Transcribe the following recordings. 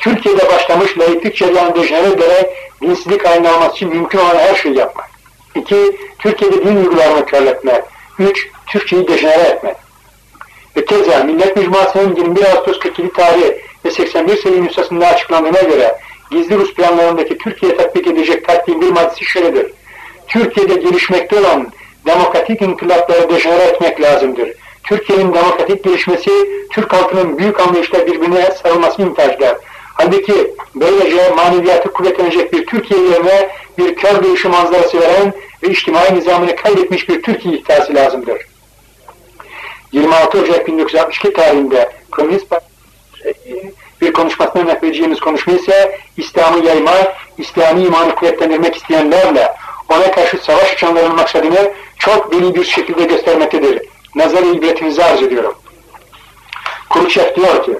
Türkiye'de başlamış laiklik çevreyen dejenere ederek dinsizlik alması için mümkün olan her şeyi yapmak. İki, Türkiye'de din uygularını körletmek. Üç, Türkçeyi dejenere etmek. Ve keza Millet Mecmuası'nın 21 Ağustos 47 tarihi ve 81 sayı nüshasında açıklandığına göre gizli Rus planlarındaki Türkiye tatbik edecek taktiğin bir maddesi şöyledir. Türkiye'de gelişmekte olan demokratik inkılapları dejenere etmek lazımdır. Türkiye'nin demokratik gelişmesi Türk halkının büyük anlayışla birbirine sarılması imtihaçlar. Halbuki böylece maneviyatı kuvvetlenecek bir Türkiye yerine bir kör dövüşü manzarası veren ve içtimai nizamını kaybetmiş bir Türkiye ihtiyacı lazımdır. 26 Ocak 1962 tarihinde Komünist bir konuşmasına nakledeceğimiz konuşma ise İslam'ı yayma, İslami imanı kuvvetlendirmek isteyenlerle ona karşı savaş açanların maksadını çok deli bir şekilde göstermektedir. Nazar ibretinizi arz ediyorum. Kuruçev diyor ki,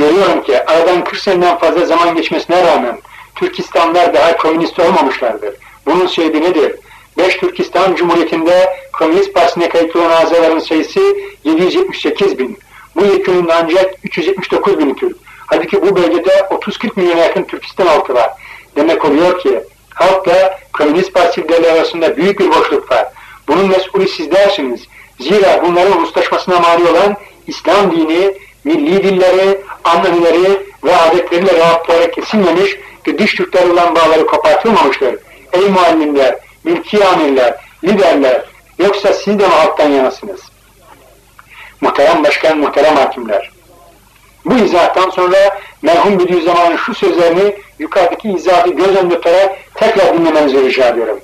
görüyorum ki aradan 40 seneden fazla zaman geçmesine rağmen Türkistanlar daha komünist olmamışlardır. Bunun sebebi nedir? 5 Türkistan Cumhuriyeti'nde Komünist Partisi'ne kayıtlı olan azaların sayısı 778 bin. Bu yekünün ancak 379 bin Türk. Halbuki bu bölgede 30-40 milyon yakın Türkistan halkı var. Demek oluyor ki halkla Komünist Partisi liderleri arasında büyük bir boşluk var. Bunun mesulü sizlersiniz. Zira bunların uluslaşmasına mani olan İslam dini, milli dilleri, anlamları ve adetleriyle rahatlıkları kesilmemiş ve dış Türkler olan bağları kopartılmamıştır. Ey muallimler, mülki amirler, liderler, yoksa siz de mi halktan yanasınız? Muhterem başkan, muhterem hakimler. Bu izahtan sonra merhum Bediüzzaman'ın şu sözlerini yukarıdaki izahı göz önünde tutarak tekrar dinlemenizi rica ediyorum.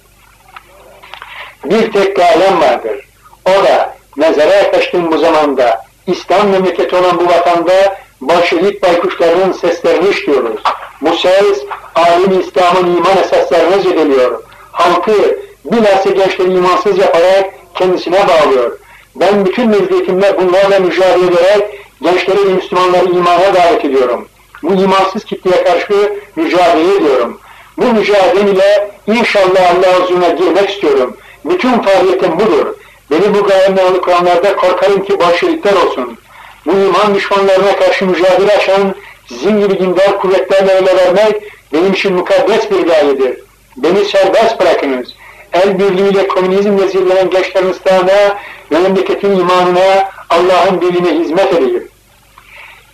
Bir tek gayem vardır. O da mezara yaklaştığım bu zamanda İslam memleketi olan bu vatanda Bolşevik baykuşlarının seslerini işliyoruz. Bu ses alim İslam'ın iman esaslarını zedeliyor. Halkı bilhassa gençleri imansız yaparak kendisine bağlıyor. Ben bütün mezdiyetimle bunlarla mücadele ederek gençleri ve Müslümanları imana davet ediyorum. Bu imansız kitleye karşı mücadele ediyorum. Bu mücadele ile inşallah Allah huzuruna girmek istiyorum. Bütün faaliyetim budur. Beni bu gayemden alıkoyanlarda korkarım ki bolşevikler olsun. Bu iman düşmanlarına karşı mücadele açan sizin gibi dindar kuvvetlerle ele vermek benim için mukaddes bir gayedir. Beni serbest bırakınız. El birliğiyle komünizmle zirlenen gençlerin ıslahına memleketin imanına, Allah'ın birliğine hizmet edeyim.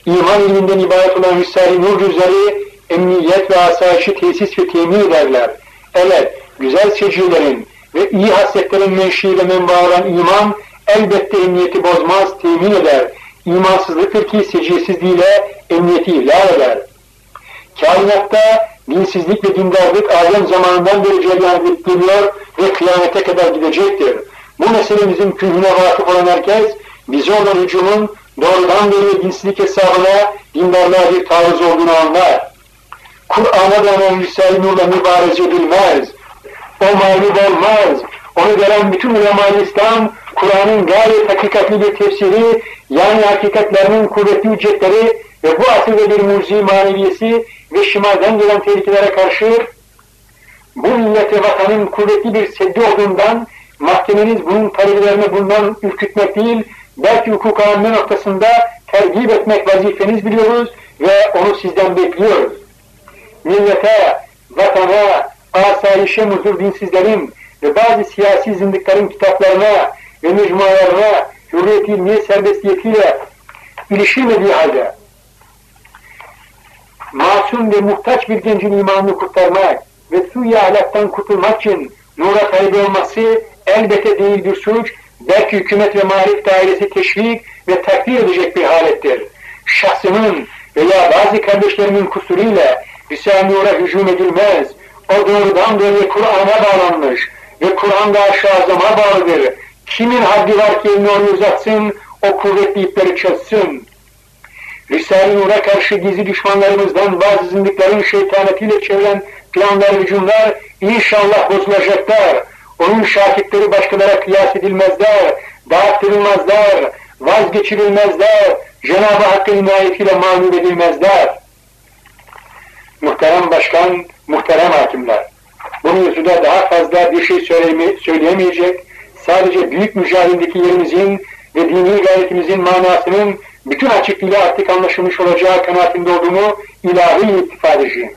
İman ilminden ibaret olan Risale-i Nur cüzleri emniyet ve asayişi tesis ve temin ederler. Evet, güzel secirlerin ve iyi hasletlerin menşi ve olan iman elbette emniyeti bozmaz, temin eder. İmansızlıktır ki seciyesizliğiyle emniyeti ihlal eder. Kainatta dinsizlik ve dindarlık alem zamanından beri cereyan edip ve kıyamete kadar gidecektir. Bu meselemizin kühüne vakıf olan herkes, bize olan hücumun doğrudan böyle dinsizlik hesabına dindarlığa bir taarruz olduğunu anlar. Kur'an'a dayanan Risale-i Nur'la mübareze edilmez. O mağlup olmaz. Onu veren bütün ulema-i İslam, Kur'an'ın gayet hakikatli bir tefsiri, yani hakikatlerinin kuvvetli hüccetleri ve bu asırda bir mucize maneviyesi ve şimalden gelen tehlikelere karşı bu millete vatanın kuvvetli bir seddi olduğundan mahkemeniz bunun talebelerini bundan ürkütmek değil, belki hukuk amme noktasında tergip etmek vazifeniz biliyoruz ve onu sizden bekliyoruz. Millete, vatana, asayişe muzur dinsizlerin ve bazı siyasi zındıkların kitaplarına ve mecmualarına hürriyet ilmiye serbestiyetiyle ilişilmediği halde masum ve muhtaç bir gencin imanını kurtarmak ve suyu ahlaktan kurtulmak için nura talep olması elbette değil bir suç, belki hükümet ve marif dairesi teşvik ve takdir edecek bir halettir. Şahsımın veya bazı kardeşlerimin kusuruyla Risale-i Nur'a hücum edilmez. O doğrudan doğruya Kur'an'a bağlanmış ve Kur'an da aşağızama bağlıdır. Kimin haddi var ki elini o kuvvetli ipleri çözsün. Risale-i Nur'a karşı gizli düşmanlarımızdan bazı zındıkların şeytanetiyle çevrilen planlar, hücumlar inşallah bozulacaklar. Onun şakitleri başkalara kıyas edilmezler, dağıttırılmazlar, vazgeçirilmezler, Cenab-ı Hakk'ın inayetiyle mağlup edilmezler. Muhterem başkan, muhterem hakimler, bunun yüzüne daha fazla bir şey söyleyemeyecek, sadece büyük mücadelindeki yerimizin ve dini gayretimizin manasının bütün açıklığıyla artık anlaşılmış olacağı kanaatinde olduğumu ilahi ittifadeciyim.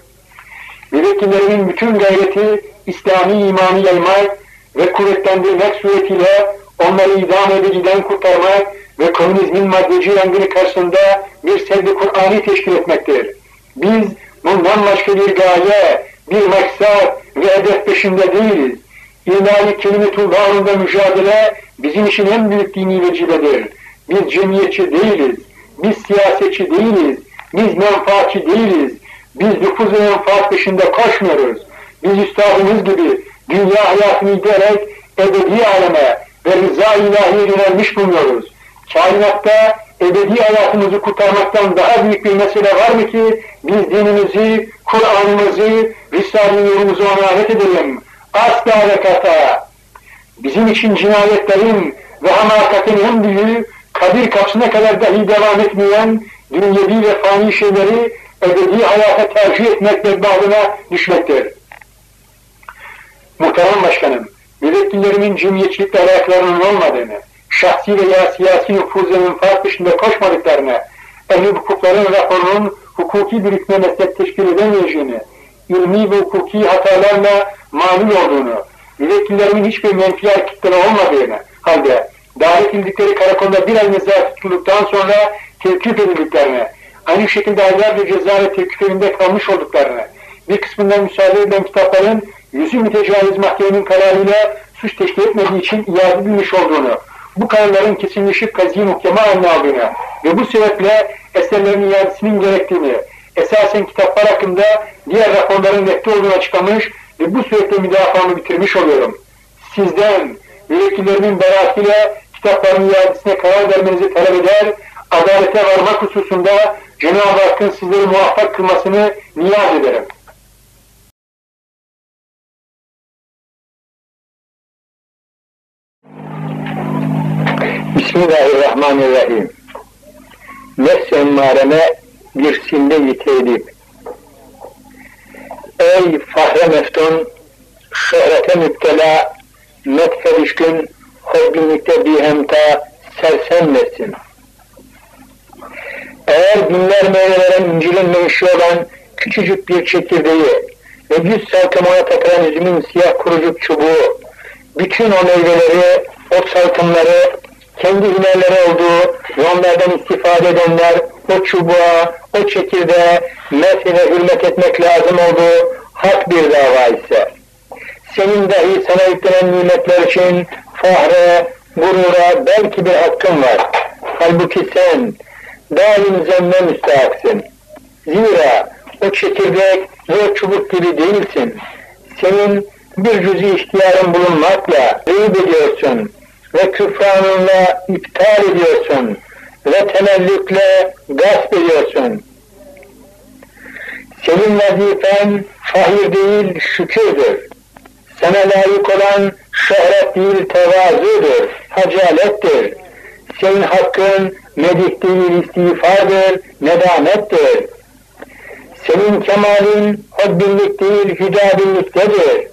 Müvekkillerimin bütün gayreti İslami imanı yaymak ve kuvvetlendirmek suretiyle onları idam ediciden kurtarmak ve komünizmin maddeci yangını karşısında bir sevdi Kur'an'ı teşkil etmektir. Biz bundan başka bir gaye, bir maksat ve hedef peşinde değiliz. İlahi kelimetullah mücadele bizim için en büyük dini vecibedir. Biz cemiyetçi değiliz, biz siyasetçi değiliz, biz menfaatçi değiliz, biz nüfuz ve menfaat peşinde koşmuyoruz. Biz üstadımız gibi dünya hayatını giderek ebedi aleme ve rıza ilahiye yönelmiş bulunuyoruz. Kainatta ebedi hayatımızı kurtarmaktan daha büyük bir mesele var mı ki biz dinimizi, Kur'an'ımızı, Risale-i Nur'umuzu ona edelim. Asla ve kata. Bizim için cinayetlerin ve hamakatin en büyüğü kabir kapısına kadar dahi devam etmeyen dünyevi ve fani şeyleri ebedi hayata tercih etmek bedbağına düşmektir. Muhterem Başkanım, müvekkillerimin cemiyetçilikle alakalarının olmadığını, şahsi veya siyasi nüfuz ve menfaat dışında koşmadıklarını, ehl hukukların raporunun hukuki bir hükme meslek teşkil edemeyeceğini, ilmi ve hukuki hatalarla mani olduğunu, müvekkillerimin hiçbir menfi hareketleri olmadığını, halde davet edildikleri karakolda bir ay nezaret tutulduktan sonra tevkif edildiklerini, aynı şekilde aylarca ceza ve tevkif evinde kalmış olduklarını, bir kısmından müsaade edilen kitapların yüzü mütecaviz mahkemenin kararıyla suç teşkil etmediği için iade edilmiş olduğunu, bu kararların kesinleşip kazi muhkeme haline aldığını ve bu sebeple eserlerin iadesinin gerektiğini, esasen kitaplar hakkında diğer raporların netli olduğunu açıklamış ve bu süreçte müdafaamı bitirmiş oluyorum. Sizden, müvekkillerimin beraatiyle kitapların iadesine karar vermenizi talep eder, adalete varmak hususunda Cenab-ı Hakk'ın sizleri muvaffak kılmasını niyaz ederim. Bismillahirrahmanirrahim. Nefs emmareme bir sinde yiteydip. Ey fahre meftun, şöhrete müptela, metfe düşkün, hobbinlikte bir hemta sersenmesin. Eğer binler meylelerin incelenmeyişi olan küçücük bir çekirdeği ve yüz salkımına takılan üzümün siyah kurucuk çubuğu, bütün o meyveleri, o salkımları kendi hünerleri olduğu ve onlardan istifade edenler o çubuğa, o çekirdeğe mesele hürmet etmek lazım olduğu hak bir dava ise, senin dahi sana yüklenen nimetler için fahre, gurura belki bir hakkın var. Halbuki sen daim zemme müstahaksın. Zira o çekirdek ve çubuk gibi değilsin. Senin bir cüzi ihtiyarın bulunmakla reyb ediyorsun ve küfranınla iptal ediyorsun ve temellükle gasp ediyorsun. Senin vazifen fahir değil şükürdür. Sana layık olan şöhret değil tevazudur, hacalettir. Senin hakkın medih değil istiğfardır, nedamettir. Senin kemalin hobbinlik değil hüdabinliktedir.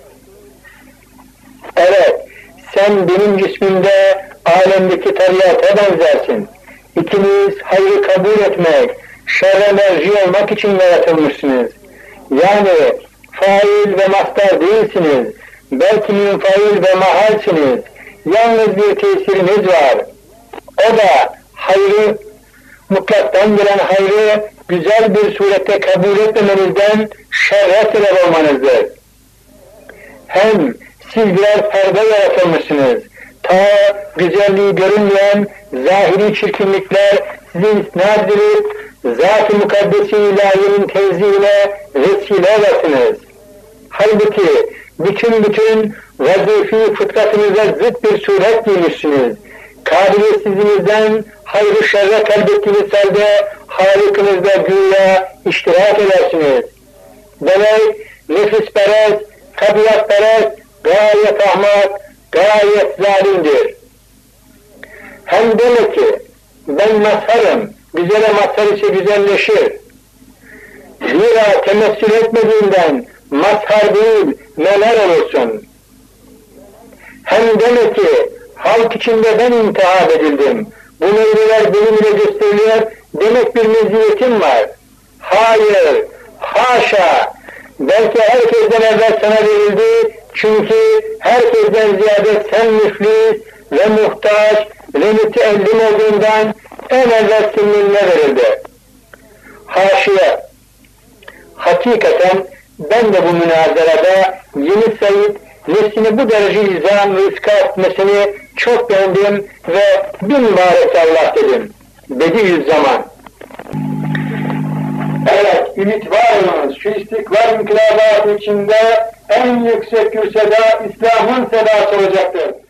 Evet, sen benim cismimde alemdeki tabiata benzersin. İkiniz hayrı kabul etmek, şerre merci olmak için yaratılmışsınız. Yani fail ve mastar değilsiniz. Belki münfail ve mahalsiniz. Yalnız bir tesiriniz var. O da hayrı, mutlaktan gelen hayrı güzel bir surette kabul etmemenizden şerre sebep olmanızdır. Hem siz birer perde yaratılmışsınız. Ta güzelliği görünmeyen zahiri çirkinlikler sizi isnat zat-ı mukaddesi ilahinin tenzihine vesile olasınız. Halbuki bütün bütün vazifi fıtratınıza zıt bir suret giymişsiniz. Kabiliyetsizliğinizden hayrı şerre kalbettiğiniz halde halikınızda güya iştirak edersiniz. Demek nefis perest, tabiat perest, gayet ahmak, gayet zalimdir. Hem demek ki ben mazharım, güzele mazhar ise güzelleşir. Zira temessül etmediğinden mazhar değil neler olursun. Hem demek ki halk içinde ben intihab edildim. Bu meyveler benim ile gösteriliyor. Demek bir meziyetim var. Hayır, haşa. Belki herkesten evvel sana verildi. Çünkü herkesten ziyade sen müflis ve muhtaç ve müteellim olduğundan en evvel seninle verildi. Haşiye. Hakikaten ben de bu münazarada yeni Said nefsini bu derece izan ve ıska etmesini çok beğendim ve bin mübarek Allah dedim. Bediüzzaman. Evet, ümit var olunuz. Şu istikbal inkılabatı içinde en yüksek kürsüde İslam'ın sedası olacaktır.